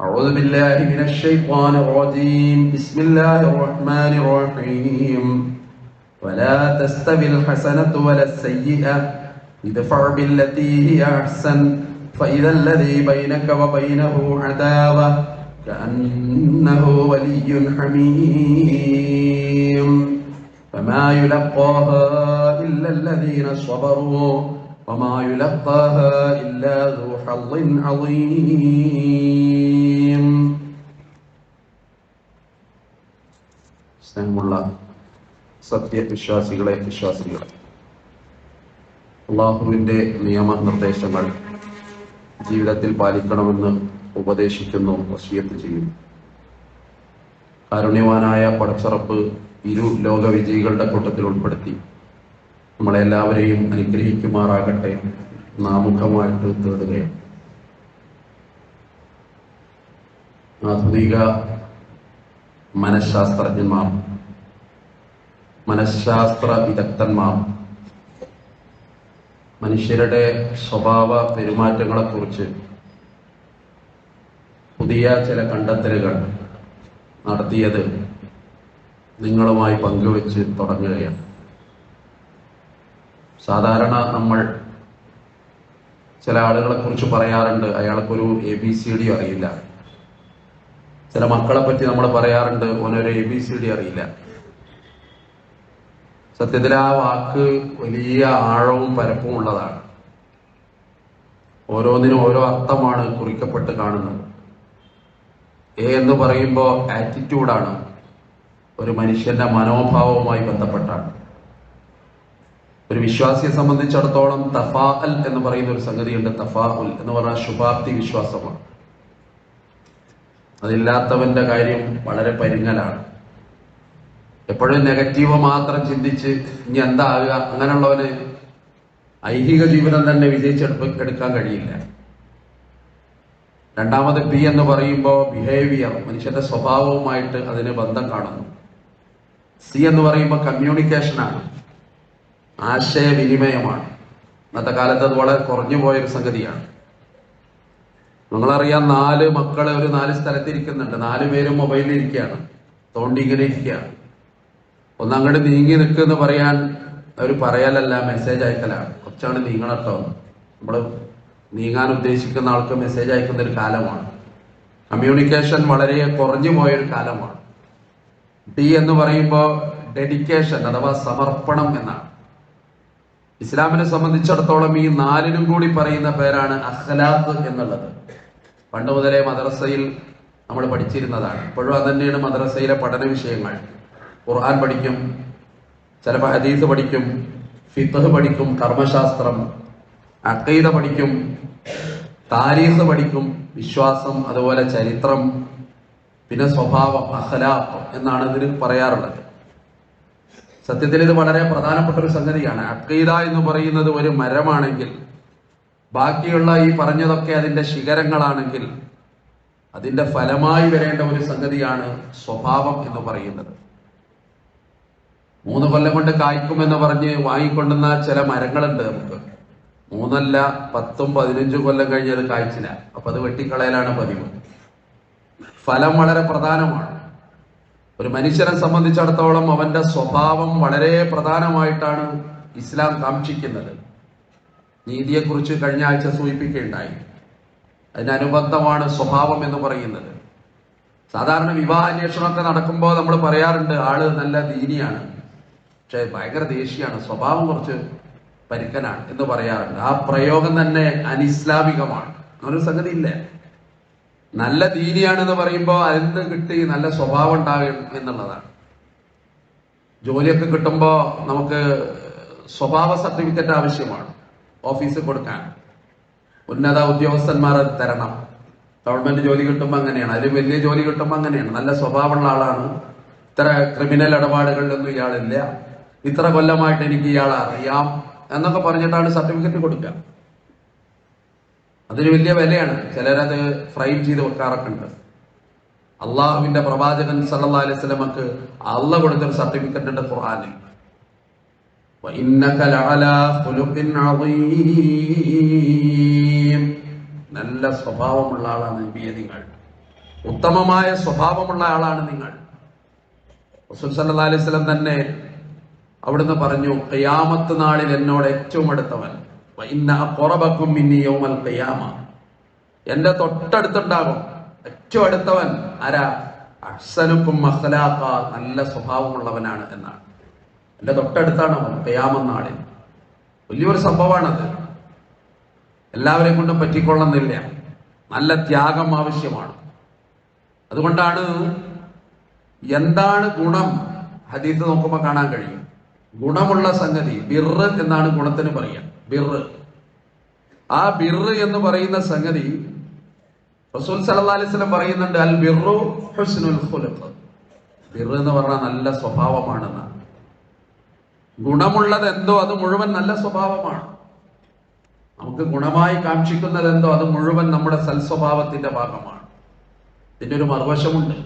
أعوذ بالله من الشيطان الرجيم. بسم الله الرحمن الرحيم. ولا تستوي الحسنة ولا السيئة. ادفع بالتي هي أحسن. فإذا الذي بينك وبينه عداوة كأنه ولي حميم. فما يلقاها إلا الذين صبروا. وما يلقاها إلا ذو حظ عظيم സ്നേഹമുള്ള സത്യവിശ്വാസികളെ വിശ്വാസികളെ അള്ളാഹുവിൻ്റെ നിയമനിർദ്ദേശങ്ങൾ ജീവിതത്തിൽ പാലിക്കണമെന്ന് ഉപദേശിക്കുന്നു വസിയത്ത് ചെയ്യുന്നു കാരുണ്യവാനായ പടച്ചറപ്പ് ഇരു ലോക വിജയികളുടെ കൂട്ടത്തിൽ ഉൾപ്പെടുത്തി നമ്മളെല്ലാവരെയും അനുഗ്രഹിക്കുമാറാകട്ടെ. നാമുഖമായിട്ട് തേടുകയാണ് ആധുനിക മനഃശാസ്ത്രജ്ഞന്മാർ മനഃശാസ്ത്ര വിദഗ്ധന്മാർ മനുഷ്യരുടെ സ്വഭാവ പെരുമാറ്റങ്ങളെക്കുറിച്ച് പുതിയ ചില കണ്ടെത്തലുകൾ നടത്തിയത് നിങ്ങളുമായി പങ്കുവെച്ച് തുടങ്ങുകയാണ്. സാധാരണ നമ്മൾ ചില ആളുകളെ കുറിച്ച് പറയാറുണ്ട്. അയാൾക്കൊരു എ ബി സി ഡി അറിയില്ല. ചില മക്കളെ പറ്റി നമ്മൾ പറയാറുണ്ട് ഓനൊരു എ ബി സി ഡി അറിയില്ല. സത്യത്തിൽ ആ വാക്ക് വലിയ ആഴവും പരപ്പും ഉള്ളതാണ്. ഓരോന്നിനും ഓരോ അർത്ഥമാണ് കുറിക്കപ്പെട്ട് കാണുന്നത്. എ എന്ന് പറയുമ്പോൾ ആറ്റിറ്റ്യൂഡാണ് ഒരു മനുഷ്യന്റെ മനോഭാവവുമായി ബന്ധപ്പെട്ടാണ്. ഒരു വിശ്വാസിയെ സംബന്ധിച്ചിടത്തോളം തഫാ അൽ എന്ന് പറയുന്ന ഒരു സംഗതിയുണ്ട്. തഫാഉൽ എന്ന് പറഞ്ഞാൽ ശുഭാപ്തി വിശ്വാസമാണ്. അതില്ലാത്തവന്റെ കാര്യം വളരെ പരിങ്ങലാണ്. എപ്പോഴും നെഗറ്റീവ് മാത്രം ചിന്തിച്ച് ഇനി എന്താകുക? അങ്ങനെയുള്ളവന് ഐഹിക ജീവിതം തന്നെ വിജയിച്ചെടുപ്പ് എടുക്കാൻ കഴിയില്ല. രണ്ടാമത് പി എന്ന് പറയുമ്പോൾ ബിഹേവിയർ മനുഷ്യന്റെ സ്വഭാവവുമായിട്ട് അതിന് ബന്ധം കാണുന്നു. സി എന്ന് പറയുമ്പോൾ കമ്മ്യൂണിക്കേഷനാണ് ആശയവിനിമയമാണ്. ഇന്നത്തെ കാലത്ത് അത് വളരെ കുറഞ്ഞു പോയൊരു സംഗതിയാണ്. നിങ്ങളറിയാം നാല് മക്കളെ ഒരു നാല് സ്ഥലത്തിരിക്കുന്നുണ്ട്. നാല് പേരും മൊബൈലിൽ ഇരിക്കുകയാണ്. തോണ്ടി ഇങ്ങനെ ഇരിക്കുകയാണ്. ഒന്നങ്ങോട്ട് നീങ്ങി നിൽക്കുമെന്ന് പറയാൻ അവർ പറയലല്ല മെസ്സേജ് അയക്കലാണ്. കുറച്ചാണ് നീങ്ങണട്ടോ. നമ്മൾ നീങ്ങാൻ ഉദ്ദേശിക്കുന്ന ആൾക്ക് മെസ്സേജ് അയക്കുന്ന ഒരു കാലമാണ്. കമ്മ്യൂണിക്കേഷൻ വളരെ കുറഞ്ഞു പോയൊരു കാലമാണ്. ഡി എന്ന് പറയുമ്പോൾ ഡെഡിക്കേഷൻ അഥവാ സമർപ്പണം എന്നാണ്. ഇസ്ലാമിനെ സംബന്ധിച്ചിടത്തോളം ഈ നാലിനും കൂടി പറയുന്ന പേരാണ് അഖലാത്ത് എന്നുള്ളത്. പണ്ട് മുതലേ മദ്രസയിൽ നമ്മൾ പഠിച്ചിരുന്നതാണ്. ഇപ്പോഴും അത് തന്നെയാണ് മദ്രസയിലെ പഠന വിഷയങ്ങൾ. ഖുർആൻ പഠിക്കും ചിലപ്പോൾ ഹദീസ് പഠിക്കും ഫിത്തഹ് പഠിക്കും കർമ്മശാസ്ത്രം അക്കൈത പഠിക്കും താരീഖ് പഠിക്കും വിശ്വാസം അതുപോലെ ചരിത്രം പിന്നെ സ്വഭാവം അഖലാഖ് എന്നാണ് ഇതിന് പറയാറുള്ളത്. സത്യത്തിൽ ഇത് വളരെ പ്രധാനപ്പെട്ട ഒരു സംഗതിയാണ്. അക്കീദ എന്ന് പറയുന്നത് ഒരു മരമാണെങ്കിൽ ബാക്കിയുള്ള ഈ പറഞ്ഞതൊക്കെ അതിന്റെ ശിഖരങ്ങളാണെങ്കിൽ അതിന്റെ ഫലമായി വരേണ്ട ഒരു സംഗതിയാണ് സ്വഭാവം എന്ന് പറയുന്നത്. മൂന്ന് കൊല്ലം കൊണ്ട് കായ്ക്കുമെന്ന് പറഞ്ഞ് വാങ്ങിക്കൊണ്ടുന്ന ചില മരങ്ങളുണ്ട് നമുക്ക്. മൂന്നല്ല പത്തും പതിനഞ്ചും കൊല്ലം കഴിഞ്ഞ് അത് കായ്ച്ചില്ല. അപ്പൊ അത് വെട്ടിക്കളയലാണ് പതിവ്. ഫലം വളരെ പ്രധാനമാണ്. ഒരു മനുഷ്യനെ സംബന്ധിച്ചിടത്തോളം അവന്റെ സ്വഭാവം വളരെ പ്രധാനമായിട്ടാണ് ഇസ്ലാം കാക്ഷിക്കുന്നത്. നീതിയെക്കുറിച്ച് കഴിഞ്ഞ ആഴ്ച സൂചിപ്പിക്കുകയുണ്ടായി. അതിനനുബന്ധമാണ് സ്വഭാവം എന്ന് പറയുന്നത്. സാധാരണ വിവാഹ അന്വേഷണമൊക്കെ നടക്കുമ്പോൾ നമ്മൾ പറയാറുണ്ട് ആൾ നല്ല ദീനിയാണ്. പക്ഷെ ഭയങ്കര ദേഷ്യമാണ് സ്വഭാവം കുറച്ച് പരുക്കനാണ് എന്ന് പറയാറുണ്ട്. ആ പ്രയോഗം തന്നെ അനിസ്ലാമികമാണ്. അങ്ങനൊരു സംഗതി ഇല്ല നല്ല ദീനിയാണെന്ന് പറയുമ്പോൾ അതിന് കിട്ടി നല്ല സ്വഭാവം ഉണ്ടാകും എന്നുള്ളതാണ്. ജോലിയൊക്കെ കിട്ടുമ്പോൾ നമുക്ക് സ്വഭാവ സർട്ടിഫിക്കറ്റ് ആവശ്യമാണ് ഓഫീസിൽ കൊടുക്കാൻ. ഉന്നത ഉദ്യോഗസ്ഥന്മാർ അത് തരണം. ഗവൺമെന്റ് ജോലി കിട്ടുമ്പോൾ അങ്ങനെയാണ് അതിൽ വലിയ ജോലി കിട്ടുമ്പോൾ അങ്ങനെയാണ്. നല്ല സ്വഭാവമുള്ള ആളാണ്. ഇത്ര ക്രിമിനൽ ഇടപാടുകളിലൊന്നും ഇയാളില്ല. ഇത്ര കൊല്ലമായിട്ട് എനിക്ക് ഇയാളെ അറിയാം എന്നൊക്കെ പറഞ്ഞിട്ടാണ് സർട്ടിഫിക്കറ്റ് കൊടുക്കുക. അതൊരു വലിയ വിലയാണ്. ചിലരത് ഫ്രൈ ചെയ്ത് വെക്കാറൊക്കെ ഉണ്ട് അള്ളാഹുവിന്റെ പ്രവാചകൻ സല്ലാ അലൈഹി സ്വലമക്ക് അള്ള കൊടുത്തൊരു സർട്ടിഫിക്കറ്റ് ഉണ്ട് ഖുർആാനിൽ. നല്ല സ്വഭാവമുള്ള ആളാണ് നിങ്ങൾ. ഉത്തമമായ സ്വഭാവമുള്ള ആളാണ് നിങ്ങൾ. സല്ലാ അലൈഹി സ്വലം തന്നെ അവിടുന്ന് പറഞ്ഞു കയ്യാമത്ത് നാളിൽ എന്നോട് ഏറ്റവും അടുത്തവൻ. എന്റെ തൊട്ടടുത്തുണ്ടാകും. ഏറ്റവും അടുത്തവൻ ആരാ? അഹ്സനുക്കും മഹലാക്ക നല്ല സ്വഭാവമുള്ളവനാണ് എന്നാണ്. എന്റെ തൊട്ടടുത്താണ് അവൻ ഖിയാമത്ത് നാളിൽ. വലിയൊരു സംഭവമാണത്. എല്ലാവരെയും കൊണ്ടും പറ്റിക്കൊള്ളുന്നില്ല. നല്ല ത്യാഗം ആവശ്യമാണ്. അതുകൊണ്ടാണ് എന്താണ് ഗുണം? ഹദീത്ത് നോക്കുമ്പോൾ കാണാൻ കഴിയും. ഗുണമുള്ള സംഗതി ബിർ എന്നാണ് ഗുണത്തിന് പറയുക ബിറ് ആ ബിറ് എന്ന് പറയുന്ന സംഗതി റസൂൽ അലൈഹി വസല്ലം പറയുന്നുണ്ട് അൽ ബിറു ഹുസ്നുൽ ഖുലഖ് ബിറ് എന്ന് പറഞ്ഞാൽ നല്ല സ്വഭാവമാണെന്ന്. ഗുണമുള്ളത് എന്തോ അത് മുഴുവൻ നല്ല സ്വഭാവമാണ്. നമുക്ക് ഗുണമായി കാക്ഷിക്കുന്നത് എന്തോ അത് മുഴുവൻ നമ്മുടെ സൽസ്വഭാവത്തിന്റെ ഭാഗമാണ്. ഇതിന്റെ ഒരു മറുവശമുണ്ട്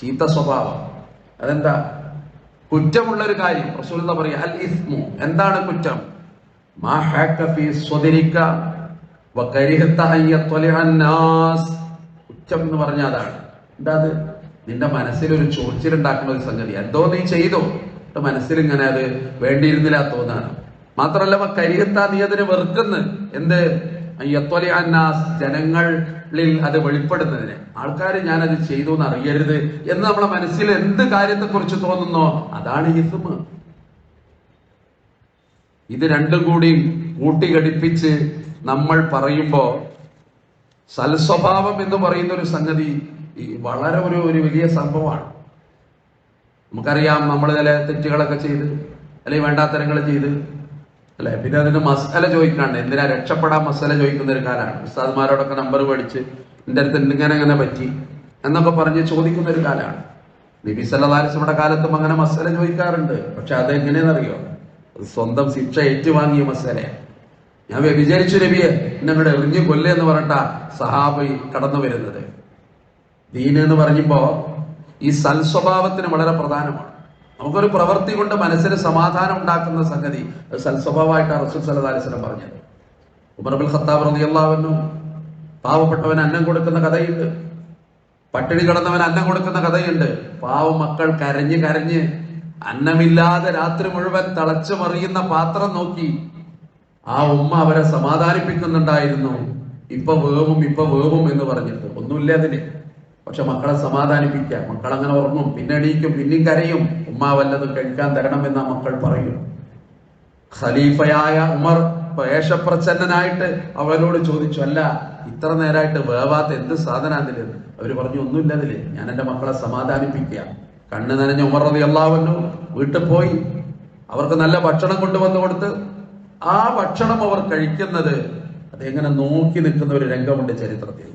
ചീത്ത സ്വഭാവം. അതെന്താ? കുറ്റമുള്ള ഒരു കാര്യം. റസൂൽ പറയാ അൽ ഇസ്മു. എന്താണ് കുറ്റം? കുറ്റം എന്ന് അതാണ്. നിന്റെ മനസ്സിൽ ഒരു ചൊറിച്ചിലുണ്ടാക്കുന്ന ഒരു സംഗതി. എന്തോ നീ ചെയ്തോ. മനസ്സിൽ ഇങ്ങനെ അത് വേണ്ടിയിരുന്നില്ല തോന്നാണ് മാത്രമല്ല കരിഹത്ത നീ അതിനെ വെറുക്കുന്നു. എന്ത്? യത്വലിഅ അന്നാസ്. ജനങ്ങളിൽ അത് വെളിപ്പെടുന്നതിന്. ആൾക്കാർ ഞാൻ അത് ചെയ്തു എന്ന് അറിയരുത് എന്ന് നമ്മളെ മനസ്സിൽ എന്ത് കാര്യത്തെ കുറിച്ച് തോന്നുന്നോ? അതാണ് ഇസ്മ ഇത് രണ്ടും കൂടി കൂട്ടിഘടിപ്പിച്ച് നമ്മൾ പറയുമ്പോ സൽസ്വഭാവം എന്ന് പറയുന്ന ഒരു സംഗതി വളരെ ഒരു ഒരു വലിയ സംഭവമാണ്. നമുക്കറിയാം നമ്മൾ ചില തെറ്റുകളൊക്കെ ചെയ്ത് അല്ലെങ്കിൽ വേണ്ടാത്തരങ്ങൾ ചെയ്ത് അല്ലെ? പിന്നെ അതിന് മസാല ചോദിക്കാണ്ട് എന്തിനാ രക്ഷപ്പെടാൻ മസാല ചോദിക്കുന്ന ഒരു കാലമാണ് ഉസ്താദ്മാരോടൊക്കെ നമ്പർ മേടിച്ച് എന്റെ അടുത്ത് ഇങ്ങനെ അങ്ങനെ പറ്റി എന്നൊക്കെ പറഞ്ഞ് ചോദിക്കുന്ന ഒരു കാലമാണ് നബി സല്ലാസ്മയുടെ കാലത്തും അങ്ങനെ മസാല ചോദിക്കാറുണ്ട്. പക്ഷെ അത് എങ്ങനെയെന്നറിയോ അത് സ്വന്തം ശിക്ഷ ഏറ്റുവാങ്ങിയ മസാലയാണ് ഞാൻ വ്യഭിചരിച്ചു നബിയെ എന്നങ്ങടെ എറിഞ്ഞു കൊല്ല എന്ന് പറഞ്ഞ സഹാബി കടന്നു വരുന്നത്. ദീന് എന്ന് പറയുമ്പോ ഈ സൽസ്വഭാവത്തിന് വളരെ പ്രധാനമാണ്. നമുക്കൊരു പ്രവൃത്തി കൊണ്ട് മനസ്സിന് സമാധാനം ഉണ്ടാക്കുന്ന സംഗതി അത് സൽസ്വഭാവമായിട്ടാണ് റസൂൽ സലതാലിസ്വലം പറഞ്ഞത്. ഉമർബുൽ ഖത്താബ് അൻഹു പാവപ്പെട്ടവൻ അന്നം കൊടുക്കുന്ന കഥയുണ്ട്. പട്ടിണി കിടന്നവൻ അന്നം കൊടുക്കുന്ന കഥയുണ്ട്. പാവ മക്കൾ കരഞ്ഞ് കരഞ്ഞ് അന്നമില്ലാതെ രാത്രി മുഴുവൻ തളച്ചു മറിയുന്ന പാത്രം നോക്കി ആ ഉമ്മ അവരെ സമാധാനിപ്പിക്കുന്നുണ്ടായിരുന്നു. ഇപ്പൊ വേവും ഇപ്പൊ വേവും എന്ന് പറഞ്ഞിട്ട്. ഒന്നുമില്ല അതിന്. പക്ഷെ മക്കളെ സമാധാനിപ്പിക്കുക. മക്കൾ അങ്ങനെ ഉറങ്ങും. പിന്നെ എണീക്കും പിന്നെയും കരയും. ഉമ്മ വല്ലതും കഴിക്കാൻ തരണമെന്ന് ആ മക്കൾ പറയും. ഖലീഫയായ ഉമർ വേഷപ്രച്ഛന്നനായിട്ട് അവരോട് ചോദിച്ചു അല്ല ഇത്ര നേരമായിട്ട് വേവാത്ത എന്ത് സാധന അവർ പറഞ്ഞു ഒന്നുമില്ല അതിൽ. ഞാൻ എന്റെ മക്കളെ സമാധാനിപ്പിക്കുക. കണ്ണ് നനഞ്ഞ ഉമർ റതി അള്ളാവന്നു വീട്ടിൽ പോയി. അവർക്ക് നല്ല ഭക്ഷണം കൊണ്ടുവന്ന് കൊടുത്ത്. ആ ഭക്ഷണം അവർ കഴിക്കുന്നത് അതെങ്ങനെ നോക്കി നിൽക്കുന്ന ഒരു രംഗമുണ്ട് ചരിത്രത്തിൽ.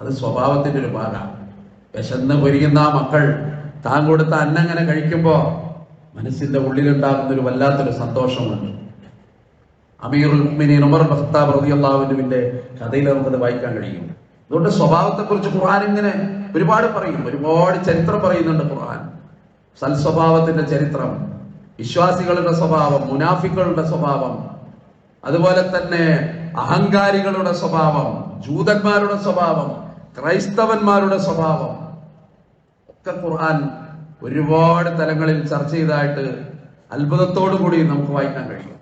അത് സ്വഭാവത്തിന്റെ ഒരു ഭാഗമാണ് വിശന്ന് പൊരിയുന്ന ആ മക്കൾ താൻ കൊടുത്ത അന്നങ്ങനെ കഴിക്കുമ്പോ മനസ്സിന്റെ ഉള്ളിലുണ്ടാകുന്ന ഒരു വല്ലാത്തൊരു സന്തോഷമുണ്ട്. അമീറുൽ ഉമർ ബഹ്താബ് റളിയല്ലാഹുവിന്റെ കഥയിൽ നമുക്കത് വായിക്കാൻ കഴിയും. അതുകൊണ്ട് സ്വഭാവത്തെക്കുറിച്ച് ഖുർആൻ ഇങ്ങനെ ഒരുപാട് പറയും ഒരുപാട് ചരിത്രം പറയുന്നുണ്ട് ഖുർആൻ. സൽസ്വഭാവത്തിന്റെ ചരിത്രം വിശ്വാസികളുടെ സ്വഭാവം മുനാഫിക്കളുടെ സ്വഭാവം അതുപോലെ തന്നെ അഹങ്കാരികളുടെ സ്വഭാവം ജൂതന്മാരുടെ സ്വഭാവം ക്രൈസ്തവന്മാരുടെ സ്വഭാവം. ഒക്കെ ഖുർആൻ ഒരുപാട് തലങ്ങളിൽ ചർച്ച ചെയ്തായിട്ട് അത്ഭുതത്തോടു കൂടി നമുക്ക് വായിക്കാൻ കഴിയും.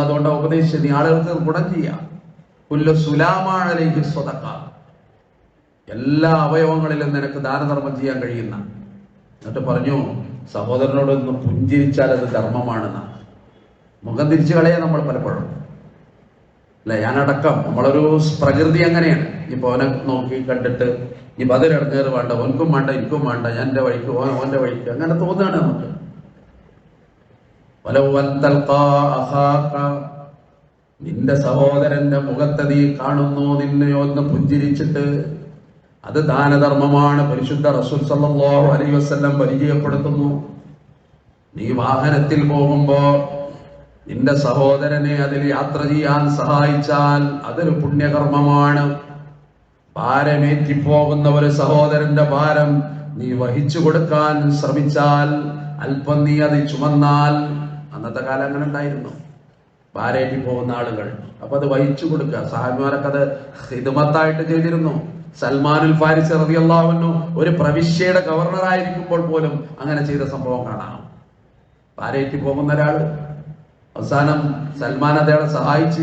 അതുകൊണ്ട് ഉപദേശിച്ച നീ ആളുകൾക്ക് ഗുണം ചെയ്യാം. കുല്ല സുലാമാഴലേക്ക് സ്വതക്ക എല്ലാ അവയവങ്ങളിലും നിനക്ക് ദാനധർമ്മം ചെയ്യാൻ കഴിയുന്ന. എന്നിട്ട് പറഞ്ഞു സഹോദരനോട് ഒന്ന് പുഞ്ചിരിച്ചാൽ അത് ധർമ്മമാണെന്ന്. മുഖം തിരിച്ചു കളയാൻ നമ്മൾ പലപ്പോഴും. അല്ലെ? ഞാനടക്കം നമ്മളൊരു പ്രകൃതി അങ്ങനെയാണ്. ഇപ്പൊ അവനെ നോക്കി കണ്ടിട്ട് ഇനി അതിലിടങ്ങേറ് വേണ്ട ഓനക്കും വേണ്ട എനിക്കും വേണ്ട ഞാൻ എന്റെ വഴിക്ക് ഓൻ ഓന്റെ വഴിക്ക്. അങ്ങനെ തോന്നുകയാണ് നമുക്ക്. നിന്റെ സഹോദരന്റെ മുഖത്തെ കാണുന്നു നിന്നെ ഒന്ന് പുഞ്ചിരിച്ചിട്ട് അത് ദാനധർമ്മമാണ്. പരിശുദ്ധ റസൂൽ സല്ലല്ലാഹു അലൈഹി വസല്ലം പരിചയപ്പെടുത്തുന്നു. നീ വാഹനത്തിൽ പോകുമ്പോ നിന്റെ സഹോദരനെ അതിൽ യാത്ര ചെയ്യാൻ സഹായിച്ചാൽ അതൊരു പുണ്യകർമ്മമാണ്. ഭാരമേറ്റിപ്പോകുന്ന ഒരു സഹോദരന്റെ ഭാരം നീ വഹിച്ചു കൊടുക്കാൻ ശ്രമിച്ചാൽ അല്പം നീ അത് ചുമന്നാൽ അന്നത്തെ കാലം അങ്ങനെ ഉണ്ടായിരുന്നു. ഭാരേറ്റി പോകുന്ന ആളുകൾ. അപ്പൊ അത് വഹിച്ചു കൊടുക്കുക. സഹാബിമാരൊക്കെ അത് ഹിദമത്തായിട്ട് ചെയ്തിരുന്നു. സൽമാനുൽ ഫാരിസ് റതിയല്ലാവുന്നു ഒരു പ്രവിശ്യയുടെ ഗവർണർ ആയിരിക്കുമ്പോൾ പോലും അങ്ങനെ ചെയ്ത സംഭവം കാണാം. പാരയറ്റി പോകുന്ന ഒരാൾ അവസാനം സൽമാൻ അദ്ദേഹം സഹായിച്ച്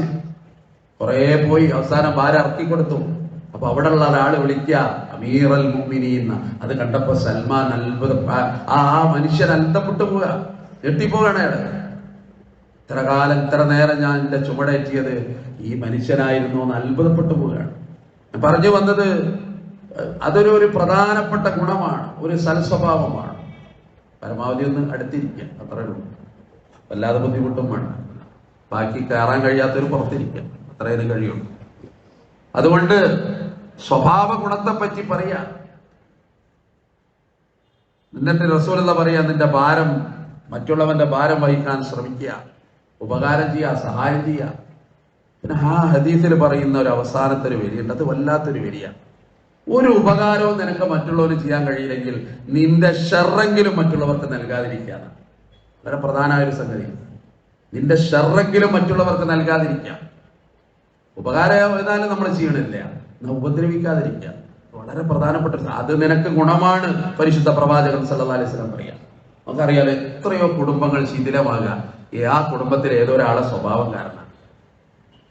കുറെ പോയി. അവസാനം ഭാര ഇറക്കി കൊടുത്തു. അപ്പൊ അവിടെ ഉള്ള ഒരാൾ വിളിക്കുക അമീറൽ അത് കണ്ടപ്പോ സൽമാൻ അത്ഭുതം. ആ- മനുഷ്യൻ അത്ഭുതപ്പെട്ടു പോവുക. ഞെട്ടിപ്പോവാണ് അയാൾ. ഇത്ര കാലം ഇത്ര നേരം ഞാൻ എന്റെ ചുമടേറ്റിയത് ഈ മനുഷ്യനായിരുന്നു എന്ന് അത്ഭുതപ്പെട്ടു ഞാൻ പറഞ്ഞു വന്നത് അതൊരു ഒരു പ്രധാനപ്പെട്ട ഗുണമാണ് ഒരു സൽസ്വഭാവമാണ്. പരമാവധി ഒന്ന് അടുത്തിരിക്കുക അത്രേ ഉള്ളൂ. വല്ലാതെ ബുദ്ധിമുട്ടും വേണ്ട. ബാക്കി കയറാൻ കഴിയാത്തൊരു പുറത്തിരിക്കുക അത്രയും കഴിയുള്ളൂ. അതുകൊണ്ട് സ്വഭാവ ഗുണത്തെ പറ്റി പറയാം. എന്നിട്ട് റസൂലുള്ള പറയാ നിന്റെ ഭാരം മറ്റുള്ളവന്റെ ഭാരം വഹിക്കാൻ ശ്രമിക്കുക. ഉപകാരം ചെയ്യുക സഹായം ചെയ്യുക പിന്നെ ആ ഹദീസിൽ പറയുന്ന ഒരു അവസാനത്തെ ഒരു വരിയുണ്ട്. അത് വല്ലാത്തൊരു വരിയാണ് ഒരു ഉപകാരവും നിനക്ക് മറ്റുള്ളവർ ചെയ്യാൻ കഴിയില്ലെങ്കിൽ നിന്റെ ഷെറെങ്കിലും മറ്റുള്ളവർക്ക് നൽകാതിരിക്കാണ് വളരെ പ്രധാനമായ ഒരു സംഗതി. നിന്റെ ഷെറെങ്കിലും മറ്റുള്ളവർക്ക് നൽകാതിരിക്കാം. ഉപകാരം ഏതായാലും നമ്മൾ ചെയ്യണില്ല. ഉപദ്രവിക്കാതിരിക്കാം വളരെ പ്രധാനപ്പെട്ട അത് നിനക്ക് ഗുണമാണ് പരിശുദ്ധ പ്രവാചകൻ സല്ലാ അലൈഹി വസല്ലം പറയാം. നമുക്കറിയാലോ എത്രയോ കുടുംബങ്ങൾ ശിഥിലമാകാം. ആ കുടുംബത്തിലെ ഏതോ ഒരാളെ സ്വഭാവം കാരണം.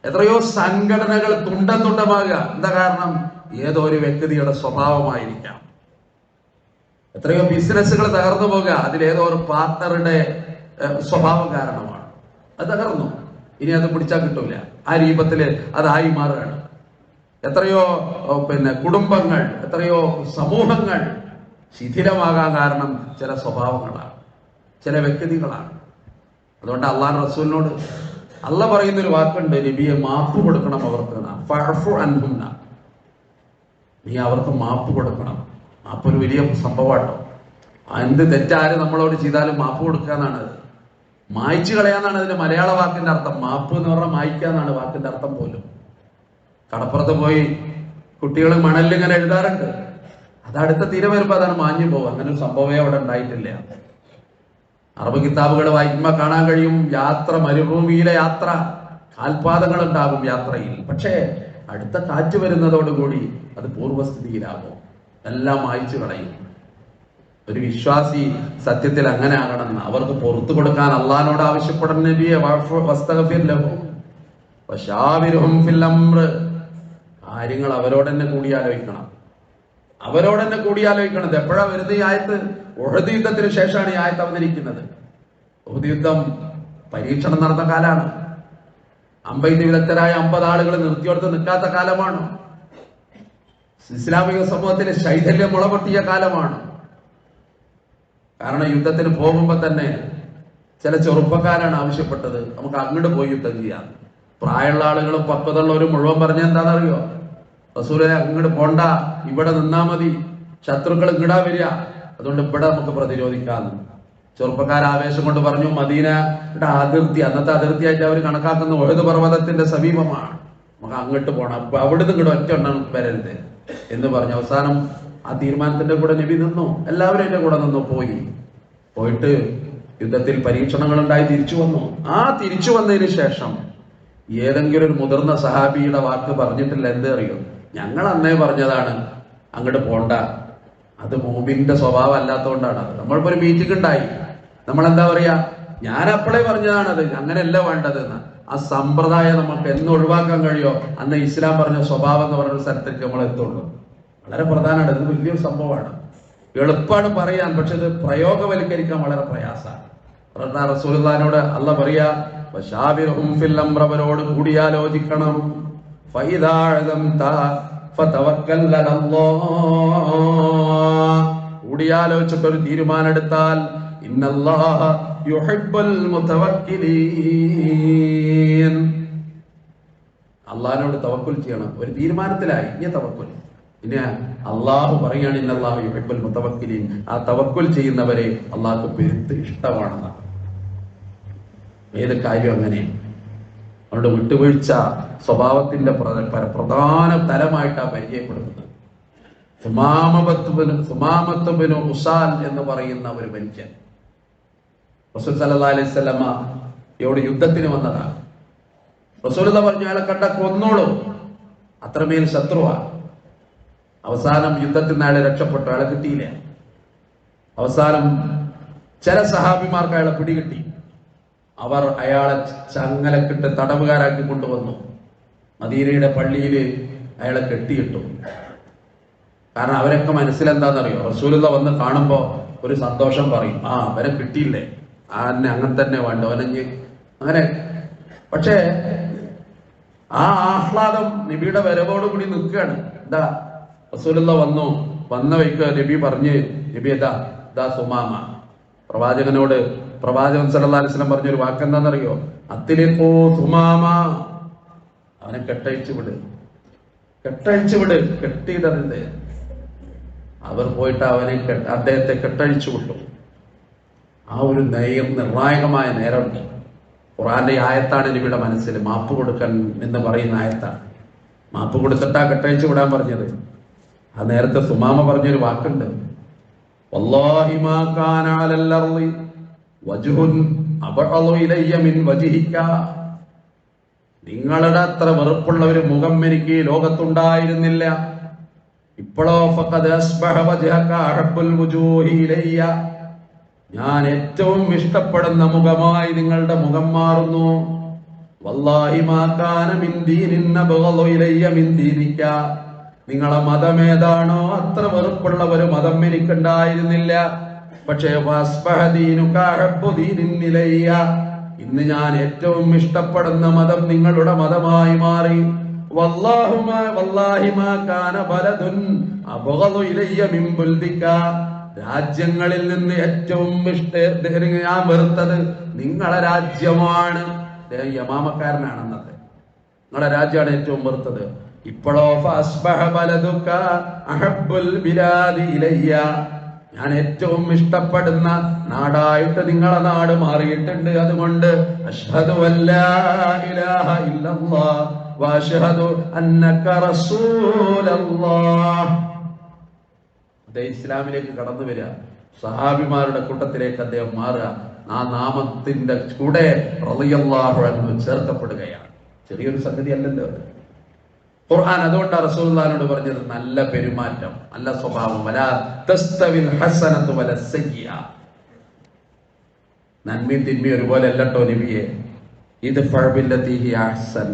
എത്രയോ സംഘടനകൾ തുണ്ടം തുണ്ടമാകുക. എന്താ കാരണം? ഏതോ ഒരു വ്യക്തിയുടെ സ്വഭാവമായിരിക്കാം. എത്രയോ ബിസിനസ്സുകൾ തകർന്നു പോകുക. അതിലേതോ ഒരു പാർട്ണറുടെ സ്വഭാവം കാരണമാണ്. അത് തകർന്നു. ഇനി അത് പിടിച്ചാൽ കിട്ടൂല. ആ രീപത്തിൽ അതായി മാറുകയാണ്. എത്രയോ പിന്നെ കുടുംബങ്ങൾ എത്രയോ സമൂഹങ്ങൾ ശിഥിലമാകാൻ കാരണം ചില സ്വഭാവങ്ങളാണ്. ചില വ്യക്തികളാണ്. അതുകൊണ്ട് അള്ളാഹ് റസൂലിനോട് അല്ല പറയുന്ന ഒരു വാക്കുണ്ട് നബിയെ മാപ്പ് കൊടുക്കണം അവർക്ക് നീ അവർക്ക് മാപ്പ് കൊടുക്കണം. മാപ്പ് ഒരു വലിയ സംഭവമാട്ടോ എന്ത് തെറ്റാര് നമ്മളോട് ചെയ്താലും മാപ്പ് കൊടുക്കുക എന്നാണ് അത് മായ്ച്ചു കളയാന്നാണ് അതിന്റെ മലയാള വാക്കിന്റെ അർത്ഥം. മാപ്പ് എന്ന് പറഞ്ഞാൽ മായ്ക്കുക എന്നാണ് വാക്കിന്റെ അർത്ഥം പോലും. കടപ്പുറത്ത് പോയി കുട്ടികൾ മണലിൽ ഇങ്ങനെ എഴുതാറുണ്ട്. അത് അടുത്ത തീരെ വരുമ്പോ അതാണ് മാഞ്ഞു പോകും അങ്ങനെ ഒരു സംഭവമേ അവിടെ ഉണ്ടായിട്ടില്ല. അറബ് കിതാബുകൾ വായിക്കുമ്പോൾ കാണാൻ കഴിയും. യാത്ര മരുഭൂമിയിലെ യാത്ര കാൽപാദങ്ങൾ ഉണ്ടാകും യാത്രയിൽ. പക്ഷേ അടുത്ത കാറ്റ് വരുന്നതോടുകൂടി അത് പൂർവസ്ഥിതിയിലാകും എല്ലാം മായ്ച്ചു കളയും. ഒരു വിശ്വാസി സത്യത്തിൽ അങ്ങനെ ആകണമെന്ന് അവർക്ക് പുറത്തു കൊടുക്കാൻ അള്ളഹാനോട് ആവശ്യപ്പെടുന്ന നബിയെ. കാര്യങ്ങൾ അവരോട് കൂടിയാലോചിക്കണം. അവരോട് കൂടിയാലോചിക്കണം എപ്പോഴാ വരുന്നത് ഈ ഉഹദ് യുദ്ധത്തിന് ശേഷമാണ് ഈ ആയത്ത് അവതരിക്കുന്നത്. ഉഹദ് യുദ്ധം പരീക്ഷണം നടന്ന കാലാണ്. അമ്പൈന് വിദഗ്ധരായ അമ്പത് ആളുകൾ നിർത്തിയോടത്ത് നിൽക്കാത്ത കാലമാണ്? ഇസ്ലാമിക സമൂഹത്തിന് ശൈഥല്യം മുളപൊട്ടിയ കാലമാണ്? കാരണം യുദ്ധത്തിന് പോകുമ്പോ തന്നെ ചില ചെറുപ്പക്കാരാണ് ആവശ്യപ്പെട്ടത്. നമുക്ക് അങ്ങോട്ട് പോയി യുദ്ധം ചെയ്യാം. പ്രായമുള്ള ആളുകളും പക്വതുള്ളവരും മുഴുവൻ പറഞ്ഞ എന്താണെന്നറിയോ? റസൂലെ അങ്ങോട്ട് പോണ്ട. ഇവിടെ നിന്നാ മതി. ശത്രുക്കൾ ഇങ്ങടാ വരിക. അതുകൊണ്ട് ഇവിടെ നമുക്ക് പ്രതിരോധിക്കാം. ചെറുപ്പക്കാർ ആവേശം കൊണ്ട് പറഞ്ഞു മദീനയുടെ അതിർത്തി അന്നത്തെ അതിർത്തിയായിട്ട് അവർ കണക്കാക്കുന്ന ഒഴുത് പർവതത്തിന്റെ സമീപമാണ്. നമുക്ക് അങ്ങോട്ട് പോകണം അപ്പൊ അവിടുന്ന് ഇങ്ങോട്ട് ഒറ്റ എണ്ണം വരരുത്. എന്ന് പറഞ്ഞു. അവസാനം ആ തീരുമാനത്തിന്റെ കൂടെ നബി നിന്നു. എല്ലാവരും എന്റെ കൂടെ നിന്നു. പോയി. പോയിട്ട് യുദ്ധത്തിൽ പരീക്ഷണങ്ങൾ ഉണ്ടായി തിരിച്ചു വന്നു. ആ തിരിച്ചു വന്നതിന് ശേഷം ഏതെങ്കിലും ഒരു മുതിർന്ന സഹാബിയുടെ വാക്ക് പറഞ്ഞിട്ടില്ല. എന്തേ അറിയോ? ഞങ്ങൾ അന്നേ പറഞ്ഞതാണ് അങ്ങോട്ട് പോണ്ട. അത് മൂമിന്റെ സ്വഭാവം അല്ലാത്തതുകൊണ്ടാണ് അത് നമ്മളിപ്പോ ഒരു മീറ്റിംഗ് ഉണ്ടായി. നമ്മൾ എന്താ പറയാ? ഞാൻ അപ്പോഴേ പറഞ്ഞതാണത്. അങ്ങനെയല്ല വേണ്ടത് എന്ന് ആ സമ്പ്രദായം നമുക്ക് എന്ന് ഒഴിവാക്കാൻ കഴിയോ? അന്ന് ഇസ്ലാം പറഞ്ഞ സ്വഭാവം എന്ന് പറഞ്ഞ സ്ഥലത്തേക്ക് നമ്മൾ എത്തുള്ളൂ. വളരെ പ്രധാനമാണ്. ഇത് വലിയൊരു സംഭവമാണ്. എളുപ്പമാണ് പറയാൻ പക്ഷെ ഇത് പ്രയോഗവൽക്കരിക്കാൻ വളരെ പ്രയാസമാണ്. റസൂലിനോട് അല്ല പറയാ അവരോട് കൂടിയാലോചിക്കണം കൂടിയാലോചിച്ചിട്ട് ഒരു തീരുമാനം എടുത്താൽ അള്ളഹാനോട് തവക്കുൽ ചെയ്യണം. ഒരു തീരുമാനത്തിലായി. ഇനി തവക്കുൽ. പിന്നെ അള്ളാഹു പറയാണ് ഇന്നല്ലാഹു യുഹിബ്ബുൽ മുത്തവക്കിലീൻ ആ തവക്കുൽ ചെയ്യുന്നവരെ അള്ളാഹു പെരുത്ത് ഇഷ്ടമാണെന്നാണ് ഏത് കാര്യം അങ്ങനെയാണ്. അവരുടെ വിട്ടുവീഴ്ച സ്വഭാവത്തിന്റെ പ്ര- പ്ര- പ്രധാന തലമായിട്ടാണ് പരിചയപ്പെടുന്നത്. സുമാമത്വനും സുമാമത്വനും ഉസാൻ എന്ന് പറയുന്ന ഒരു മനുഷ്യൻ. റസൂൽ വസല്ലമ ഇവിടെ യുദ്ധത്തിന് വന്നതാണ്. റസൂൽ പറഞ്ഞു അയാളെ കണ്ട കൊന്നോളൂ. അത്രമേൽ ശത്രുവാണ് അവസാനം യുദ്ധത്തിൽ നിന്ന് അയാളെ രക്ഷപ്പെട്ടു. അയാളെ കിട്ടിയില്ല. അവസാനം ചില സഹാബിമാർക്ക് അയാളെ പിടികിട്ടി. അവർ അയാളെ ചങ്ങലക്കിട്ട് തടവുകാരാക്കി കൊണ്ടുവന്നു. മദീനയുടെ പള്ളിയിൽ അയാളെ കെട്ടിയിട്ടു. കാരണം അവരൊക്കെ മനസ്സിലെന്താണെന്നറിയോ റസൂലത വന്ന് കാണുമ്പോൾ ഒരു സന്തോഷം പറയും. ആ അവരെ കിട്ടിയില്ലേ? ആ എന്നെ അങ്ങനെ തന്നെ വേണ്ട. അവനഞ്ഞ് അങ്ങനെ. പക്ഷേ ആ ആഹ്ലാദം നബിയുടെ വരവോടുകൂടി നിൽക്കുകയാണ്. എന്താ? റസൂലുള്ള വന്നു. വന്ന വയ്ക്ക് നബി പറഞ്ഞ് നബി എന്താ? സുമാമ. പ്രവാചകനോട് പ്രവാചകൻ സല്ലല്ലാഹു അലൈഹി വസല്ലം പറഞ്ഞൊരു വാക്കെന്താണെന്നറിയോ? അത്തിലിപ്പോ സുമാമ. അവനെ കെട്ടഴിച്ചു വിട്. കെട്ടഴിച്ചു വിട്. കെട്ടിയിടരുത്. അവർ പോയിട്ട് അവനെ അദ്ദേഹത്തെ കെട്ടഴിച്ചു വിട്ടു ആ ഒരു നയം നിർണായകമായ നേരം ഖുറാന്റെ ആയത്താണ് നബിയുടെ മനസ്സിൽ മാപ്പ് കൊടുക്കാൻ എന്ന് പറയുന്ന ആയത്താണ്. മാപ്പ് കൊടുത്തിട്ടാ കെട്ടഴിച്ചു വിടാൻ പറഞ്ഞത്. ആ നേരത്തെ സുമാമ പറഞ്ഞൊരു വാക്കുണ്ട്. വല്ലാഹി ما كان അലൽ അർളി وجه أبعض إلي മിൻ وجهك നിങ്ങളുടെ അത്ര വെറുപ്പുള്ള ഒരു മുഖം എനിക്ക് ലോകത്തുണ്ടായിരുന്നില്ല. ഇപ്പോഴോ ഞാൻ ഏറ്റവും ഇഷ്ടപ്പെടുന്ന മുഖമായി നിങ്ങളുടെ മുഖം മാറുന്നു. വല്ലാഹി നിന്ന കാന മിൻ ദീനിൻ നിങ്ങളെ മതം ഏതാണോ അത്ര വെറുപ്പുള്ള ഒരു മതം എനിക്കുണ്ടായിരുന്നില്ല. പക്ഷേ ഇന്ന് ഞാൻ ഏറ്റവും ഇഷ്ടപ്പെടുന്ന മതം നിങ്ങളുടെ മതമായി മാറി. രാജ്യങ്ങളിൽ നിന്ന് ഏറ്റവും ഇഷ്ട ഞാൻ വെറുത്തത് നിങ്ങളെ രാജ്യമാണ്. യമാമക്കാരനാണ് അന്നത്തെ. നിങ്ങളെ രാജ്യമാണ് ഏറ്റവും വെറുത്തത്. ഇപ്പോഴോ ഞാൻ ഏറ്റവും ഇഷ്ടപ്പെടുന്ന നാടായിട്ട് നിങ്ങളെ നാട് മാറിയിട്ടുണ്ട്. അതുകൊണ്ട് ഇസ്ലാമിലേക്ക് കടന്നു വരിക. സഹാബിമാരുടെ കൂട്ടത്തിലേക്ക് അദ്ദേഹം മാറുക. ആ നാമത്തിന്റെ കൂടെ റളിയല്ലാഹു അൻഹു ചേർക്കപ്പെടുകയാണ്. ചെറിയൊരു സംഗതി അല്ലല്ലോ ഖുർആൻ അതുകൊണ്ടാണ് റസൂലുള്ളാഹിനോട് പറഞ്ഞത് നല്ല പെരുമാറ്റം നല്ല സ്വഭാവം. വല തസ്തവിൽ ഹസനത്തു വല സയ്യ നന്മയും തിന്മയും ഒരുപോലെ അല്ലട്ടോ നബിയെ. ഇത് ഫഅബില്ലതീഹി അഹ്സൻ.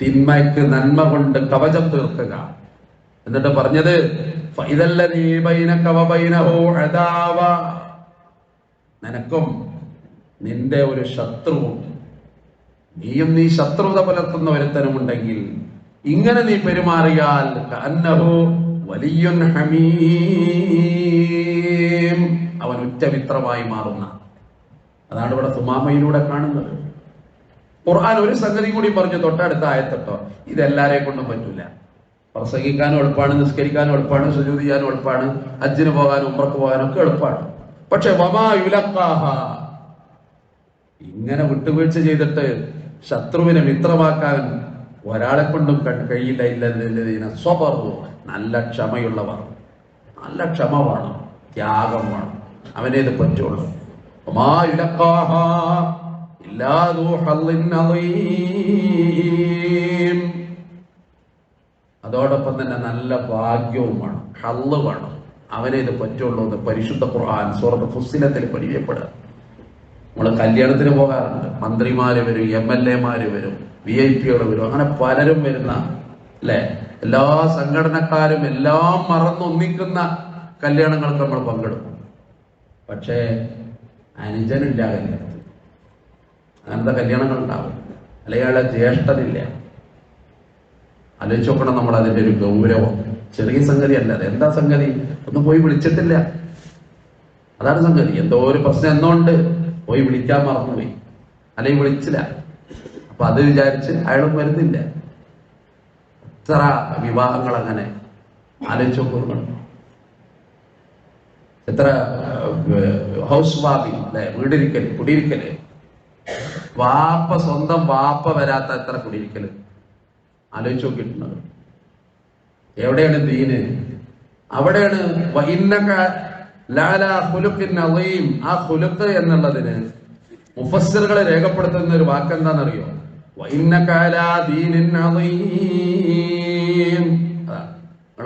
തിന്മയ്ക്ക് നന്മ കൊണ്ട് കവചം തീർക്കുക. എന്നിട്ട് പറഞ്ഞത് നിനക്കും നിന്റെ ഒരു ശത്രുവും നീയും നീ ശത്രുത പുലർത്തുന്ന ഒരുത്തനുമുണ്ടെങ്കിൽ ഇങ്ങനെ നീ പെരുമാറിയാൽ വലിയുൻ ഹമീം. അവൻ ഉറ്റമിത്രമായി മാറുന്ന. അതാണ് ഇവിടെ സുമാമയിലൂടെ കാണുന്നത്. ഖുർആൻ ഒരു സംഗതി കൂടി പറഞ്ഞു തൊട്ടടുത്ത ആയത്തട്ടോ. ഇതെല്ലാരെ കൊണ്ടും പറ്റൂല. പ്രസംഗിക്കാനും എളുപ്പമാണ് നിസ്കരിക്കാനും എളുപ്പമാണ് സുജൂത് ചെയ്യാനും എളുപ്പമാണ് അജ്ജിന് പോകാനും ഉമ്രക്ക് പോകാനും ഒക്കെ എളുപ്പമാണ് പക്ഷെ വമാ ഇങ്ങനെ വിട്ടുവീഴ്ച ചെയ്തിട്ട് ശത്രുവിനെ മിത്രമാക്കാൻ ഒരാളെ കൊണ്ടും കഴിയില്ല ഇല്ല സ്വപർവു നല്ല ക്ഷമയുള്ളവർ. നല്ല ക്ഷമ വേണം. ത്യാഗം വേണം. അവനേത് പറ്റുള്ളൂ. അതോടൊപ്പം തന്നെ നല്ല ഭാഗ്യവും വേണം. ഹള്ള് വേണം. അവനെ ഇത് പറ്റുള്ളൂ എന്ന് പരിശുദ്ധ ഖുർആൻ സുഹൃത്ത് ഫുസിലത്തിൽ പരിചയപ്പെടുക. നമ്മൾ കല്യാണത്തിന് പോകാറുണ്ട്. മന്ത്രിമാര് വരും എം എൽ എമാര് വരും. വി ഐ പികൾ വരും. അങ്ങനെ പലരും വരുന്ന അല്ലെ? എല്ലാ സംഘടനക്കാരും എല്ലാം മറന്നൊന്നിക്കുന്ന കല്യാണങ്ങൾക്ക് നമ്മൾ പങ്കെടുക്കും. പക്ഷേ അനുജനില്ല കല്യാണത്തിൽ അങ്ങനത്തെ കല്യാണങ്ങൾ ഉണ്ടാവും. അല്ലെങ്കിൽ അയാളെ ജ്യേഷ്ഠനില്ല. ആലോചിച്ച് നോക്കണം നമ്മൾ അതിന്റെ ഒരു ഗൗരവം. ചെറിയ സംഗതി അല്ല. അത് എന്താ സംഗതി? ഒന്നും പോയി വിളിച്ചിട്ടില്ല. അതാണ് സംഗതി. എന്തോ ഒരു പ്രശ്നം എന്നോണ്ട് പോയി വിളിക്കാൻ മറന്നുപോയി. അല്ലെങ്കിൽ വിളിച്ചില്ല. അപ്പൊ അത് വിചാരിച്ച് അയാളും വരുന്നില്ല. എത്ര വിവാഹങ്ങൾ അങ്ങനെ ആലോചിച്ചോക്കുന്നു എത്ര ഹൗസ് വാമിങ് അല്ലെ? വീടിരിക്കൽ കുടിയിരിക്കൽ. വാപ്പ സ്വന്തം വാപ്പ വരാത്ത എത്ര കുടിയിരിക്കൽ? ആലോചിച്ച് നോക്കിയിട്ടുണ്ടോ എവിടെയാണ് ദീന്? അവിടെയാണ് ആ ഖുലുഖ് എന്നുള്ളതിന് മുഫസ്സിറുകളെ രേഖപ്പെടുത്തുന്ന ഒരു വാക്ക്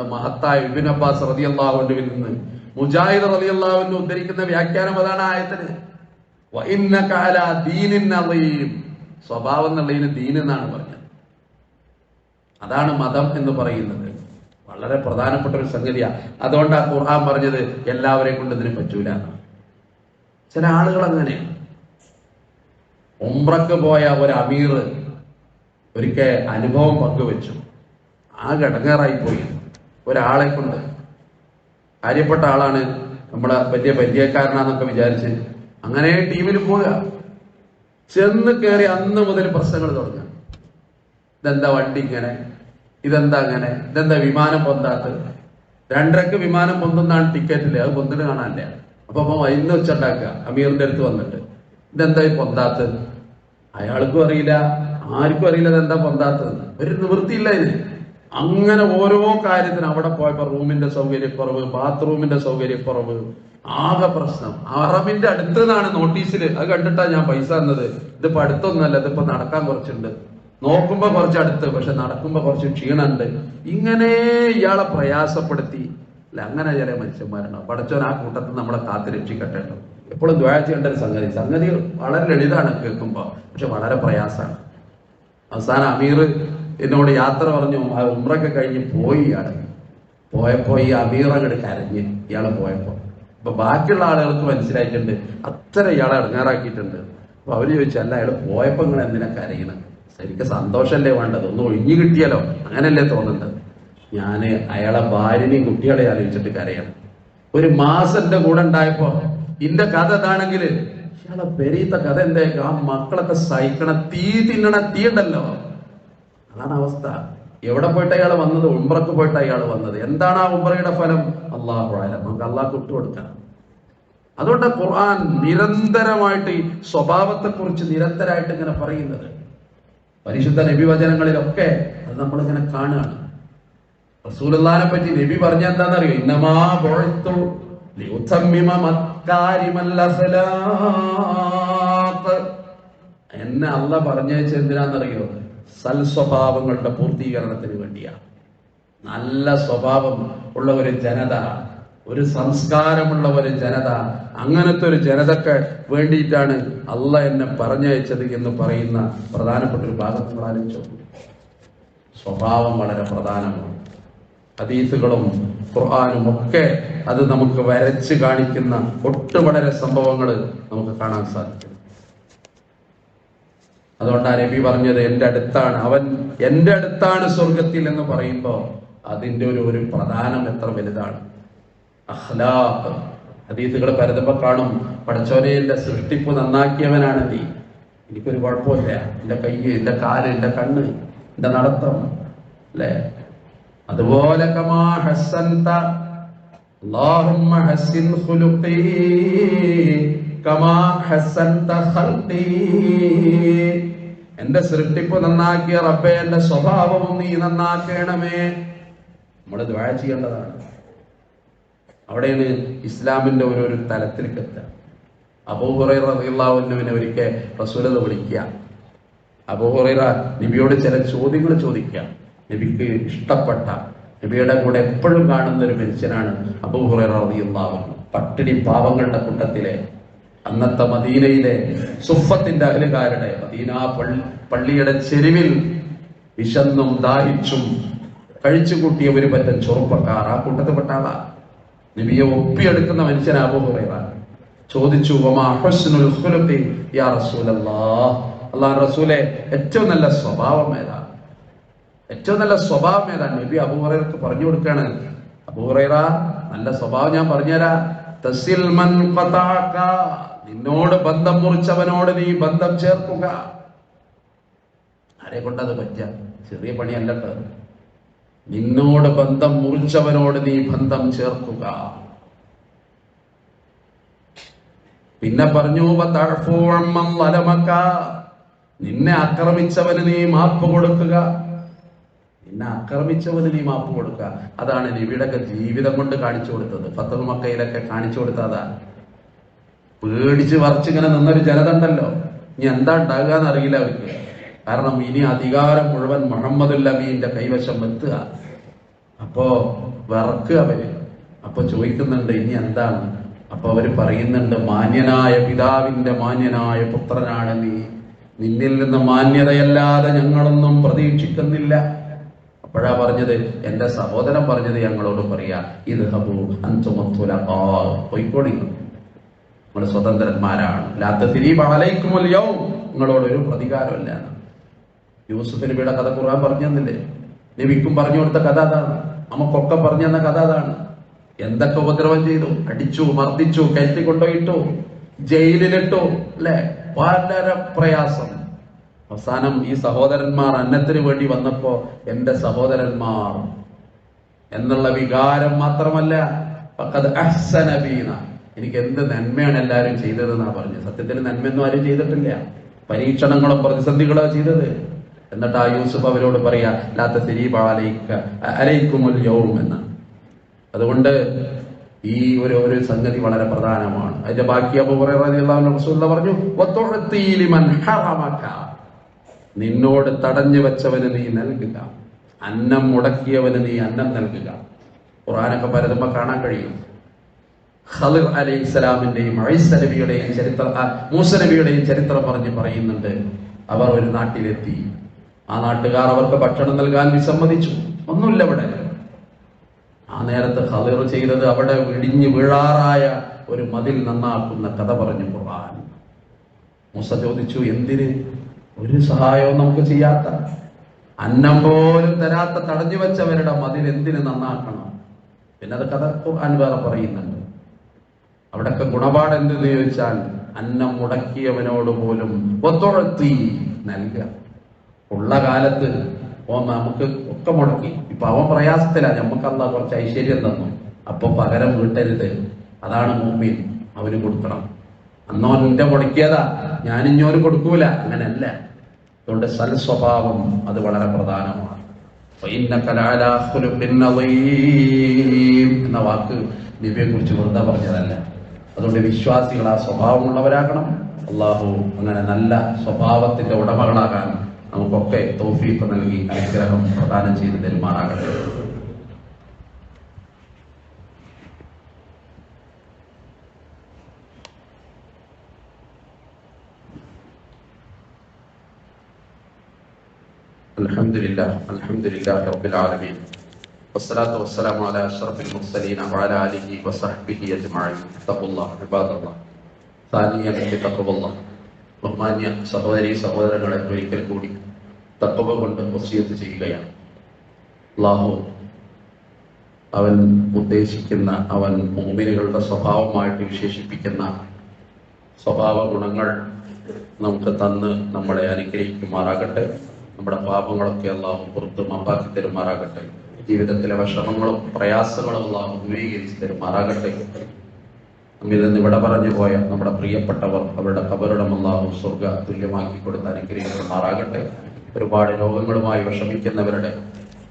മഹത്തായ ഇബിൻ അബ്ബാസ് അള്ളാഹുവിൽ നിന്ന് മുജാഹിദ് റളിയല്ലാഹുവിന് ഉദ്ധരിക്കുന്ന വ്യാഖ്യാനം അതാണ് ആയത്തിന്. സ്വഭാവം എന്നുള്ളതിന് ദീൻ എന്നാണ് പറഞ്ഞത്. അതാണ് മതം എന്ന് പറയുന്നത്. വളരെ പ്രധാനപ്പെട്ട ഒരു സംഗതിയാണ് അതുകൊണ്ടാണ് ഖുർആൻ പറഞ്ഞത് എല്ലാവരെയും കൊണ്ട് ഇതിന് പറ്റൂല. ചില ആളുകൾ അങ്ങനെയാണ്. ഉംറക്ക് പോയ ഒരു അമീർ ഒരിക്കൽ അനുഭവം പങ്കുവെച്ചു. ആ ഘടകറായി പോയി. ഒരാളെ കൊണ്ട് കാര്യപ്പെട്ട ആളാണ് നമ്മളെ വലിയ പരിചയക്കാരനാന്നൊക്കെ വിചാരിച്ച് അങ്ങനെ ടീമിൽ പോവുക. ചെന്ന് കയറി അന്ന് മുതൽ പ്രശ്നങ്ങൾ തുടങ്ങുക. ഇതെന്താ വണ്ടി ഇങ്ങനെ? ഇതെന്താ അങ്ങനെ? ഇതെന്താ വിമാനം പൊന്താത്തത്? രണ്ടരക്ക് വിമാനം പൊന്തുന്നാണ് ടിക്കറ്റിൽ. അത് പൊന്തിന് കാണാനില്ല. അപ്പൊ അപ്പൊ ഇന്ന് വെച്ചുണ്ടാക്കുക അമീറിന്റെ അടുത്ത് വന്നിട്ട്. ഇതെന്താ ഈ പൊന്താത്തത് അയാൾക്കും അറിയില്ല ആർക്കും അറിയില്ല ഇതെന്താ പൊന്താത്തത് ഒരു നിവൃത്തിയില്ല ഇതിന് അങ്ങനെ ഓരോ കാര്യത്തിന് അവിടെ പോയപ്പോ റൂമിന്റെ സൗകര്യക്കുറവ് ബാത്റൂമിന്റെ സൗകര്യക്കുറവ് ആകെ പ്രശ്നം. അറബിന്റെ അടുത്ത് നിന്നാണ് നോട്ടീസിൽ അത് കണ്ടിട്ടാ ഞാൻ പൈസ തന്നത്. ഇതിപ്പോ അടുത്തൊന്നല്ല ഇതിപ്പോ നടക്കാൻ കുറച്ചുണ്ട്. നോക്കുമ്പോ കുറച്ച് അടുത്ത് പക്ഷെ നടക്കുമ്പോ കുറച്ച് ക്ഷീണുണ്ട് ഇങ്ങനെ ഇയാളെ പ്രയാസപ്പെടുത്തി. അല്ല അങ്ങനെ ചില മനുഷ്യന്മാരുണ്ടാവും. പടച്ചോൻ ആ കൂട്ടത്തിൽ നമ്മളെ കാത്തു രക്ഷിക്കട്ടെ കേട്ടോ. എപ്പോഴും ദ്വാര ചെയ്യേണ്ട ഒരു സംഗതി. സംഗതി വളരെ ലളിതാണ് കേൾക്കുമ്പോ പക്ഷെ വളരെ പ്രയാസമാണ്. അവസാനം അമീർ എന്നോട് യാത്ര പറഞ്ഞു ഉമ്രൊക്കെ കഴിഞ്ഞ് പോയി ഇയാൾ. പോയപ്പോ ഈ അമീർ അങ്ങോട്ട് കരഞ്ഞ് ഇയാൾ പോയപ്പോ. അപ്പൊ ബാക്കിയുള്ള ആളുകൾക്ക് മനസ്സിലായിട്ടുണ്ട് അത്ര ഇയാളെ ഇറങ്ങാറാക്കിയിട്ടുണ്ട് അപ്പൊ അവർ ചോദിച്ചല്ല അയാൾ പോയപ്പോ നിങ്ങൾ എന്തിനാ കരയണം? ശരിക്കും സന്തോഷമല്ലേ വേണ്ടത്? ഒന്ന് ഒഴിഞ്ഞു കിട്ടിയാലോ? അങ്ങനല്ലേ തോന്നുന്നത്? ഞാൻ അയാളെ ഭാര്യനെയും കുട്ടികളെ ആലോചിച്ചിട്ട് കരയണം. ഒരു മാസം എന്റെ കൂടെ ഉണ്ടായപ്പോ ഇന്റെ കഥ ഇതാണെങ്കിൽ ഇയാളെ പെരീത്ത കഥ എന്തേ ആ മക്കളൊക്കെ സഹിക്കണ തീ തിന്നണ തീ ഉണ്ടല്ലോ. അതാണ് അവസ്ഥ. എവിടെ പോയിട്ട് അയാൾ വന്നത്? ഉംറക്ക് പോയിട്ട് അയാൾ വന്നത്. എന്താണ് ആ ഉംറയുടെ ഫലം? അള്ളാഹു ആലം നമുക്ക് അള്ളാഹ് വിട്ടുകൊടുക്കണം അതുകൊണ്ട് ഖുർആൻ നിരന്തരമായിട്ട് ഈ സ്വഭാവത്തെ കുറിച്ച് നിരന്തരമായിട്ട് ഇങ്ങനെ പറയുന്നത്. പരിശുദ്ധ നബി വചനങ്ങളിലൊക്കെ അത് നമ്മളിങ്ങനെ കാണുകയാണ്. റസൂലുള്ളാഹിനെ പറ്റി നബി പറഞ്ഞ എന്താണെന്നറിയോ? ഇന്നമാ എന്നെ അല്ല പറഞ്ഞയച്ച എന്തിനാണെന്നറിയോ സൽ സ്വഭാവങ്ങളുടെ പൂർത്തീകരണത്തിന് വേണ്ടിയാണ് നല്ല സ്വഭാവം ഉള്ള ഒരു ജനത ഒരു സംസ്കാരമുള്ള ഒരു ജനത അങ്ങനത്തെ ഒരു ജനതക്ക് വേണ്ടിയിട്ടാണ് അല്ല എന്നെ പറഞ്ഞയച്ചത് എന്ന് പറയുന്ന പ്രധാനപ്പെട്ട ഒരു ഭാഗം നിങ്ങൾ ആലോചിച്ചു സ്വഭാവം വളരെ പ്രധാനമാണ്. ഹദീസുകളും ഖുർആാനും ഒക്കെ അത് നമുക്ക് വരച്ച് കാണിക്കുന്ന ഒട്ടുവളരെ സംഭവങ്ങൾ നമുക്ക് കാണാൻ സാധിക്കും. അതുകൊണ്ടാണ് നബി പറഞ്ഞത് എന്റെ അടുത്താണ്. അവൻ എന്റെ അടുത്താണ് സ്വർഗത്തിൽ എന്ന് പറയുമ്പോൾ അതിന്റെ ഒരു ഒരു പ്രധാനം എത്ര വലുതാണ്? അഹ്ലാഖ് ഹദീസുകൾ പരതുമ്പോ കാണും പടച്ചോനെ എന്റെ സൃഷ്ടിപ്പ് നന്നാക്കിയവനാണ് നീ. എനിക്കൊരു കുഴപ്പമില്ല. എന്റെ കൈ എന്റെ കാൽ എന്റെ കണ്ണ് എന്റെ നടത്തം അല്ലേ? അതുപോലെ എന്റെ സൃഷ്ടിപ്പ് നന്നാക്കിയ റബ്ബെ എന്റെ സ്വഭാവവും നീ നന്നാക്കണമേ. നമ്മൾ ദ്വാഴ ചെയ്യേണ്ടതാണ്. അവിടെയാണ് ഇസ്ലാമിന്റെ ഒരു ഒരു തലത്തിലേക്ക് എത്തുക അബൂഹുറൈറിയുള്ളവനെ ഒരിക്കൽ റസൂലത വിളിക്കുക. അബൂഹുറൈറ നബിയോട് ചില ചോദ്യങ്ങൾ ചോദിക്കുക. നബിക്ക് ഇഷ്ടപ്പെട്ട നബിയുടെ കൂടെ എപ്പോഴും കാണുന്ന ഒരു മനുഷ്യനാണ് റളിയല്ലാഹു പട്ടിണി പാവങ്ങളുടെ കൂട്ടത്തിലെ അന്നത്തെ മദീനയിലെ സുഫത്തിന്റെ അഹലുകാരുടെ മദീന പള്ളി പള്ളിയുടെ ചെരുവിൽ വിശന്നും ദാഹിച്ചും കഴിച്ചു കൂട്ടിയ ഒരു പറ്റം ചെറുപ്പക്കാർ. ആ കൂട്ടത്തിൽപ്പെട്ട ആളാ. നബിയെ ഒപ്പിയെടുക്കുന്ന അബൂ അബൂഹുറൈറ ചോദിച്ചു അല്ലാഹ് റസൂലെ ഏറ്റവും നല്ല സ്വഭാവം ഏതാ? ഏറ്റവും നല്ല സ്വഭാവം ഏതാണ്? നബി അബൂഹുറൈറക്ക് പറഞ്ഞു കൊടുക്കാണ് അബൂഹുറൈറ നല്ല സ്വഭാവം ഞാൻ പറഞ്ഞുതരാ. നിന്നോട് ബന്ധം മുറിച്ചവനോട് നീ ബന്ധം ചേർക്കുക. ആരെ കൊണ്ടത് പറ്റ ചെറിയ പണിയല്ല കേട്ടോ നിന്നോട് ബന്ധം മുറിച്ചവനോട് നീ ബന്ധം ചേർക്കുക. പിന്നെ പറഞ്ഞു. നിന്നെ ആക്രമിച്ചവന് നീ മാപ്പ് കൊടുക്കുക. നിന്നെ ആക്രമിച്ചവന് നീ മാപ്പ് കൊടുക്കുക. അതാണ് നബിയുടെയൊക്കെ ജീവിതം കൊണ്ട് കാണിച്ചു കൊടുത്തത്. ഫത്തൽ മക്കയിലൊക്കെ കാണിച്ചു കൊടുത്തതാ പേടിച്ച് വറച്ചിങ്ങനെ നിന്നൊരു ജനത ഉണ്ടല്ലോ. ഇനി എന്താ ഉണ്ടാകുക എന്നറിയില്ല അവർക്ക്. കാരണം ഇനി അധികാരം മുഴുവൻ മുഹമ്മദുൽ അമീന്റെ കൈവശം എത്തുക. അപ്പോ വിറക്കുക അവർ. അപ്പൊ ചോദിക്കുന്നുണ്ട് ഇനി എന്താണ്? അപ്പൊ അവർ പറയുന്നുണ്ട് മാന്യനായ പിതാവിന്റെ മാന്യനായ പുത്രനാണ് നീ. നിന്നിൽ നിന്ന് മാന്യതയല്ലാതെ ഞങ്ങളൊന്നും പ്രതീക്ഷിക്കുന്നില്ല. അപ്പോഴാ പറഞ്ഞത് എന്റെ സഹോദരൻ പറഞ്ഞത് ഞങ്ങളോട് പറയാ ഇത് ഹബു അന്തുമത്തുല പോയിക്കോടി നിങ്ങൾ സ്വതന്ത്രന്മാരാണ്. ലാത്ത തിരീബാലയ്ക്കുമല്ലോ നിങ്ങളോട് ഒരു പ്രതികാരമല്ല. യൂസുഫ് നബിയുടെ കഥ ഖുർആൻ പറഞ്ഞു തന്നില്ലേ? നബിക്കും പറഞ്ഞു കൊടുത്ത കഥ അതാണ്. നമുക്കൊക്കെ പറഞ്ഞു തന്ന കഥ അതാണ്. എന്തൊക്കെ ഉപദ്രവം ചെയ്തു? അടിച്ചു മർദ്ദിച്ചു കയറ്റി കൊണ്ടുപോയിട്ടു ജയിലിലിട്ടു അല്ലെ? വളരെ പ്രയാസം. അവസാനം ഈ സഹോദരന്മാർ അന്നത്തിന് വേണ്ടി വന്നപ്പോ എന്റെ സഹോദരന്മാർ എന്നുള്ള വികാരം മാത്രമല്ല ഫഖദ് അഹ്സന എനിക്ക് എന്ത് നന്മയാണ് എല്ലാവരും ചെയ്തതെന്നാ പറഞ്ഞത്. സത്യത്തിന് നന്മയൊന്നും ആരും ചെയ്തിട്ടില്ല. പരീക്ഷണങ്ങളോ പ്രതിസന്ധികളോ ചെയ്തത്. എന്നിട്ട് ആ യൂസുഫ് അവരോട് പറയാ ലാത്ത അലയിക്കുമുൽ യൗം എന്ന്. അതുകൊണ്ട് ഈ ഒരു ഒരു സംഗതി വളരെ പ്രധാനമാണ്. അതിന്റെ ബാക്കി അബൂ ഹുറൈറ പറഞ്ഞു "വതുഅ്തി മൻ ഹറമക." നിന്നോട് തടഞ്ഞു വെച്ചവന് നീ നൽകുക. അന്നം മുടക്കിയവന് നീ അന്നം നൽകുക. ഖുറാനൊക്കെ പരതുമ്പോ കാണാൻ കഴിയും. ഖലിർ അലി ഇസ്ലാമിന്റെയും അഴിസ് നബിയുടെയും ചരിത്ര മൂസ നബിയുടെയും ചരിത്രം പറഞ്ഞ് പറയുന്നുണ്ട് അവർ ഒരു നാട്ടിലെത്തി. ആ നാട്ടുകാർ അവർക്ക് ഭക്ഷണം നൽകാൻ വിസമ്മതിച്ചു. ഒന്നുമില്ല അവിടെ. ആ നേരത്ത് ഖലിർ ചെയ്തത് അവിടെ ഇടിഞ്ഞു വീഴാറായ ഒരു മതിൽ നന്നാക്കുന്ന കഥ പറഞ്ഞു ഖുർആൻ. മൂസ ചോദിച്ചു എന്തിന്? ഒരു സഹായവും നമുക്ക് ചെയ്യാത്ത അന്നം പോലും തരാത്ത തടഞ്ഞു വെച്ചവരുടെ മതിൽ എന്തിന് നന്നാക്കണം? പിന്നെ അത് കഥ വേറെ പറയുന്നുണ്ട്. അവിടൊക്കെ ഗുണപാട് എന്തെന്ന് ചോദിച്ചാൽ അന്നം മുടക്കിയവനോട് പോലും ഒത്തുഴത്തി നൽകുക. ഉള്ള കാലത്ത് ഓ നമുക്ക് ഒക്കെ മുടക്കി. ഇപ്പൊ അവൻ പ്രയാസത്തിലാ നമുക്ക് അല്ല കുറച്ച് ഐശ്വര്യം തന്നു. അപ്പൊ പകരം വീട്ടരുത്. അതാണ് മൂമ്മീൻ അവന് കൊടുക്കണം. അന്നോ എന്റെ മുടക്കിയതാ ഞാൻ ഇഞ്ഞോന് കൊടുക്കൂല. അങ്ങനെയല്ല അതുകൊണ്ട് സൽ സ്വഭാവം അത് വളരെ പ്രധാനമാണ്. എന്ന വാക്ക് നബിയെ കുറിച്ച് വെറുതെ പറഞ്ഞതല്ല. അതുകൊണ്ട് വിശ്വാസികൾ ആ സ്വഭാവമുള്ളവരാകണം. അള്ളാഹു അങ്ങനെ നല്ല സ്വഭാവത്തിന്റെ ഉടമകളാകാൻ നമുക്കൊക്കെ തൗഫീഖ് നൽകി അനുഗ്രഹം പ്രദാനം ചെയ്ത് തെരുമാറാകട്ടെ. الحمد لله الحمد لله رب العالمين والصلاة والسلام على أشرف المرسلين وعلى آله وصحبه أجمعين اتقوا الله عباد الله ثانيا بتقوى الله ബഹുമാന്യ സഹോദരി സഹോദരങ്ങളെ ഒരിക്കൽ കൂടി തക്കവ കൊണ്ട് വസിയത്ത് ചെയ്യുകയാണ് അള്ളാഹു അവൻ ഉദ്ദേശിക്കുന്ന അവൻ മോമിനുകളുടെ സ്വഭാവമായിട്ട് വിശേഷിപ്പിക്കുന്ന സ്വഭാവ ഗുണങ്ങൾ നമുക്ക് തന്ന് നമ്മളെ അനുഗ്രഹിക്കുമാറാകട്ടെ നമ്മുടെ പാപങ്ങളൊക്കെ അള്ളാഹു പുറത്ത് മാപ്പാക്കി തരുമാറാകട്ടെ ജീവിതത്തിലെ വിഷമങ്ങളും പ്രയാസങ്ങളും അള്ളാഹു ദൂരീകരിച്ച് തരുമാറാകട്ടെ നമ്മിൽ നിന്ന് ഇവിടെ പറഞ്ഞു പോയ നമ്മുടെ പ്രിയപ്പെട്ടവർ അവരുടെ കബറിടം അള്ളാഹു സ്വർഗ തുല്യമാക്കി കൊടുത്ത് അനുഗ്രഹിക്കുമാറാകട്ടെ ഒരുപാട് രോഗങ്ങളുമായി വിഷമിക്കുന്നവരുടെ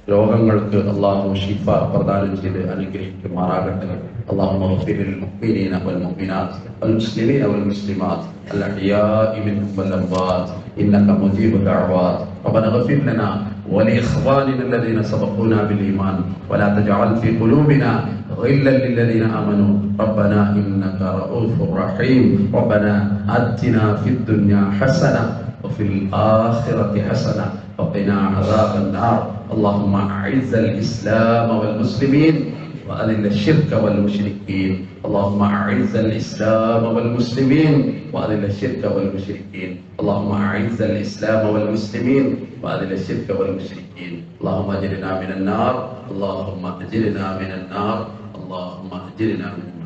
രോഗങ്ങൾക്ക് അള്ളാഹു ഷിഫ പ്രദാനം ചെയ്ത് അനുഗ്രഹിക്കുമാറാകട്ടെ اللهم اغفر للمؤمنين والمؤمنات والمسلمين والمسلمات الاحياء منهم والاموات انك مجيب الدعوات ربنا اغفر لنا ولإخواننا الذين سبقونا بالإيمان ولا تجعل في قلوبنا غلا للذين آمنوا. ربنا إنك رؤوف رحيم. ربنا آتنا في الدنيا حسنة وفي الآخرة حسنة وقنا عذاب النار. اللهم أعز الإسلام والمسلمين. وأذل الشرك والمشركين. اللهم أعز الإسلام والمسلمين. وأذل الشرك والمشركين. اللهم أعز الإسلام والمسلمين. وأذل الشرك والمشركين. اللهم أجرنا من النار. اللهم أجرنا من النار. اللهم أجرنا من النار